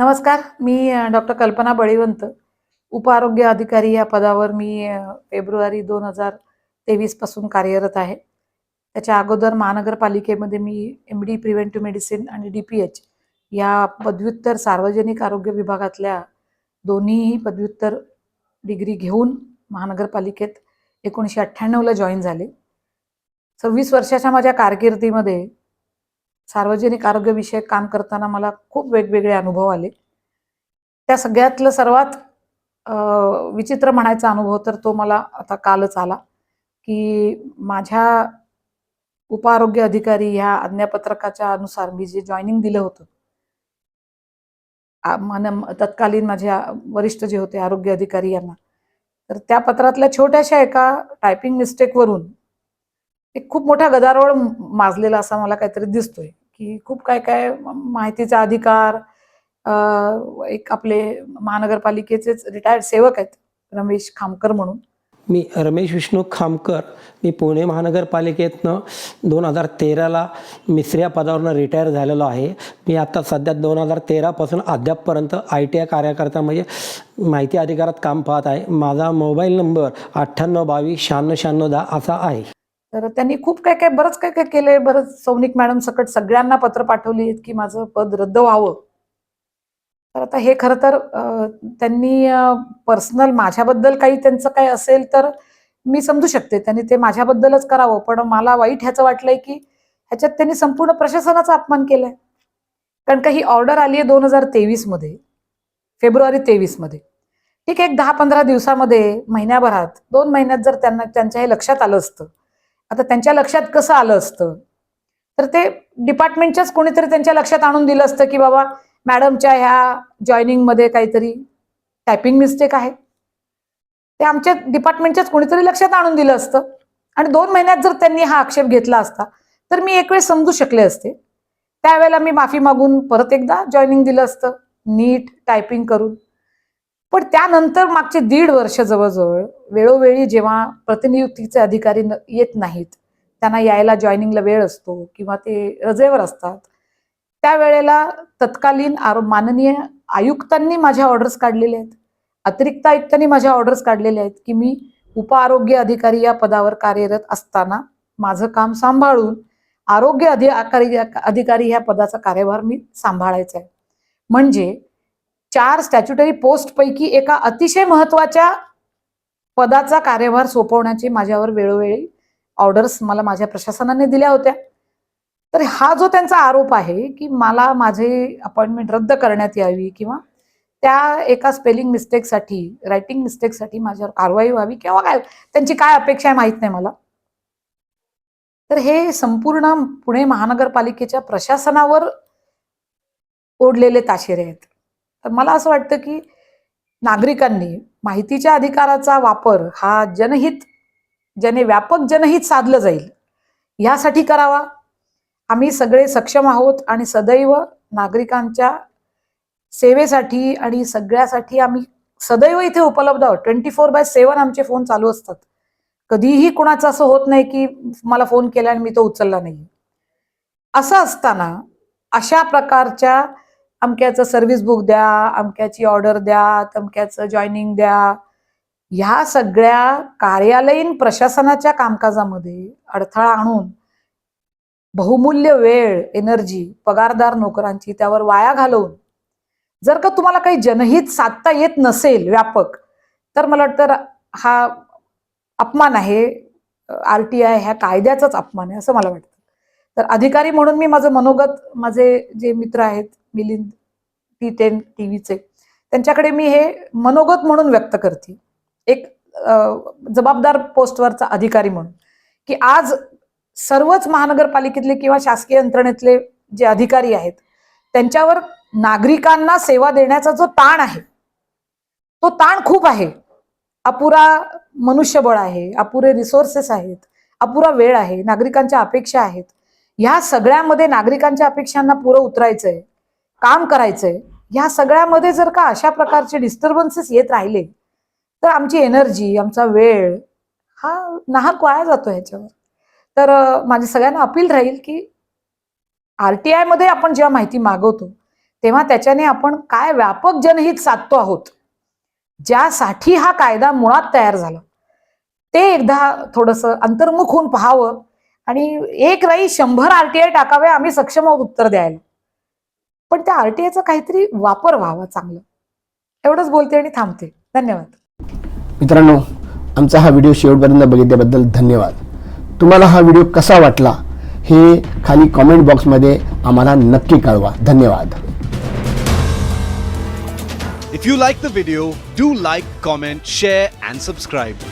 नमस्कार मी डॉक्टर कल्पना बळीवंत उपआरोग्य अधिकारी या पदावर मी फेब्रुवारी दोन हजार तेवीसपासून कार्यरत आहे. त्याच्या अगोदर महानगरपालिकेमध्ये मी एम डी प्रिव्हेंटिव्ह मेडिसिन आणि डी पी एच या पदव्युत्तर सार्वजनिक आरोग्य विभागातल्या दोन्हीही पदव्युत्तर डिग्री घेऊन महानगरपालिकेत एकोणीसशे अठ्ठ्याण्णवला जॉईन झाले. सव्वीस वर्षाच्या माझ्या कारकिर्दीमध्ये सार्वजनिक आरोग्यविषयक काम करताना मला खूप वेगवेगळे अनुभव आले. त्या सगळ्यातलं सर्वात विचित्र म्हणायचा अनुभव तर तो मला आता कालच आला की माझ्या उपआरोग्य अधिकारी ह्या आज्ञापत्रकाच्या अनुसार मी जे जॉईनिंग दिलं होतं मन तत्कालीन माझ्या वरिष्ठ जे होते आरोग्य अधिकारी यांना तर त्या पत्रातल्या छोट्याशा एका टायपिंग मिस्टेकवरून एक खूप मोठा गदारोळ माजलेला असा मला काहीतरी दिसतोय. की खूप काय काय माहितीचा अधिकार एक आपले महानगरपालिकेचेच रिटायर्ड सेवक आहेत रमेश खामकर म्हणून. मी रमेश विष्णू खामकर मी पुणे महानगरपालिकेतनं दोन हजार तेराला मिसऱ्या पदावरनं रिटायर झालेलो आहे. मी आता सध्या दोन हजार तेरापासून अद्यापपर्यंत आय टी आय कार्यकर्ता म्हणजे माहिती अधिकारात काम पाहत आहे. माझा मोबाईल नंबर अठ्ठ्याण्णव बावीस शहाण्णव शहाण्णव दहा असा आहे. तर त्यांनी खूप काय काय बरंच काय काय केलंय. बरंच सौनिक मॅडम सकट सगळ्यांना पत्र पाठवली आहेत की माझं पद रद्द व्हावं. तर आता हे खरं तर त्यांनी पर्सनल माझ्याबद्दल काही त्यांचं काही असेल तर मी समजू शकते. त्यांनी ते माझ्याबद्दलच करावं. पण मला वाईट ह्याचं वाटलंय की ह्याच्यात त्यांनी संपूर्ण प्रशासनाचा अपमान केलाय. कारण का ही ऑर्डर आली आहे दोन हजार तेवीसमध्ये फेब्रुवारी तेवीसमध्ये. ठीक आहे एक दहा पंधरा दिवसामध्ये महिन्याभरात दोन महिन्यात जर त्यांना त्यांच्या हे लक्षात आलं असतं आता त्यांच्या लक्षात कसं आलं असतं? तर ते डिपार्टमेंटच्याच कोणीतरी त्यांच्या लक्षात आणून दिलं असतं की बाबा मॅडमच्या ह्या जॉईनिंगमध्ये काहीतरी टायपिंग मिस्टेक आहे. ते आमच्या डिपार्टमेंटच्याच कोणीतरी लक्षात आणून दिलं असतं. आणि दोन महिन्यात जर त्यांनी हा आक्षेप घेतला असता तर मी एक वेळ समजू शकले असते. त्यावेळेला मी माफी मागून परत एकदा जॉईनिंग दिलं असतं. नीट टायपिंग करून. पण त्यानंतर मागचे दीड वर्ष जवळजवळ वेळोवेळी जेव्हा प्रतिनियुक्तीचे अधिकारी न- येत नाहीत त्यांना यायला जॉईनिंगला वेळ असतो किंवा ते रजेवर असतात त्यावेळेला तत्कालीन आरो माननीय आयुक्तांनी माझ्या ऑर्डर्स काढलेल्या आहेत. अतिरिक्त आयुक्तांनी माझ्या ऑर्डर्स काढलेल्या आहेत की मी उपआरोग्य अधिकारी या पदावर कार्यरत असताना माझं काम सांभाळून आरोग्य अधिकारी अधिकारी ह्या पदाचा कार्यभार मी सांभाळायचा आहे. म्हणजे चार स्टॅच्युटरी पोस्ट पैकी एका अतिशय महत्त्वाच्या पदाचा कार्यभार सोपवण्याची माझ्यावर वेळोवेळी ऑर्डर्स मला माझ्या प्रशासनाने दिल्या होत्या. तर हा जो त्यांचा आरोप आहे की मला माझे अपॉइंटमेंट रद्द करण्यात यावी किंवा त्या एका स्पेलिंग मिस्टेकसाठी रायटिंग मिस्टेकसाठी माझ्यावर कारवाई व्हावी किंवा काय त्यांची काय अपेक्षा आहे माहीत नाही मला. तर हे संपूर्ण पुणे महानगरपालिकेच्या प्रशासनावर ओढलेले ताशेरे आहेत. तर मला असं वाटतं की नागरिकांनी माहितीच्या अधिकाराचा वापर हा जनहित ज्याने व्यापक जनहित साधलं जाईल ह्यासाठी करावा. आम्ही सगळे सक्षम आहोत आणि सदैव नागरिकांच्या सेवेसाठी आणि सगळ्यासाठी आम्ही सदैव इथे उपलब्ध आहोत. ट्वेंटी फोर बाय सेवन आमचे फोन चालू असतात. कधीही कुणाचं असं होत नाही की मला फोन केला आणि मी तो उचलला नाही असं असताना अशा प्रकारच्या अमक्याचं सर्व्हिस बुक द्या अमक्याची ऑर्डर द्या तमक्याचं जॉईनिंग द्या. ह्या सगळ्या कार्यालयीन प्रशासनाच्या कामकाजामध्ये अडथळा आणून बहुमूल्य वेळ एनर्जी पगारदार नोकरांची त्यावर वाया घालवून जर का तुम्हाला काही जनहित साधता येत नसेल व्यापक तर मला वाटतं हा अपमान आहे. आर टी आय ह्या कायद्याचाच अपमान आहे असं मला वाटतं. तर अधिकारी म्हणून मी माझं मनोगत माझे जे मित्र आहेत मिलिंद टी टेन टी व्हीचे त्यांच्याकडे मी हे मनोगत म्हणून व्यक्त करते. एक जबाबदार पोस्टवरचा अधिकारी म्हणून. की आज सर्वच महानगरपालिकेतले किंवा शासकीय यंत्रणेतले जे अधिकारी आहेत त्यांच्यावर नागरिकांना सेवा देण्याचा जो ताण आहे तो ताण खूप आहे. अपुरा मनुष्यबळ आहे अपुरे रिसोर्सेस आहेत अपुरा वेळ आहे नागरिकांच्या अपेक्षा आहेत. ह्या सगळ्यामध्ये नागरिकांच्या अपेक्षांना पुरं उतरायचंय काम करायचंय ह्या सगळ्यामध्ये जर का अशा प्रकारचे डिस्टर्बन्सेस येत राहिले तर आमची एनर्जी आमचा वेळ हा नाहक वाया जातो ह्याच्यावर. तर माझी सगळ्यांना अपील राहील की आर टी आयमध्ये आपण जेव्हा माहिती मागवतो तेव्हा त्याच्याने आपण काय व्यापक जनहित साधतो आहोत ज्यासाठी हा कायदा मुळात तयार झाला. ते एकदा थोडस अंतर्मुख होऊन पाहावं आणि एक नाही शंभर आरटीआय टाकावे आम्ही सक्षम आहोत उत्तर द्यायला. पण त्या आरटीआयचा काहीतरी वापर व्हावा चांगलं. एवढंच बोलते आणि थांबते. धन्यवाद. मित्रांनो आमचा हा व्हिडिओ शेवटपर्यंत बघितल्याबद्दल धन्यवाद. तुम्हाला हा व्हिडिओ कसा वाटला हे खाली कॉमेंट बॉक्समध्ये आम्हाला नक्की कळवा. धन्यवाद. If you like the video, do like, comment, share, and subscribe.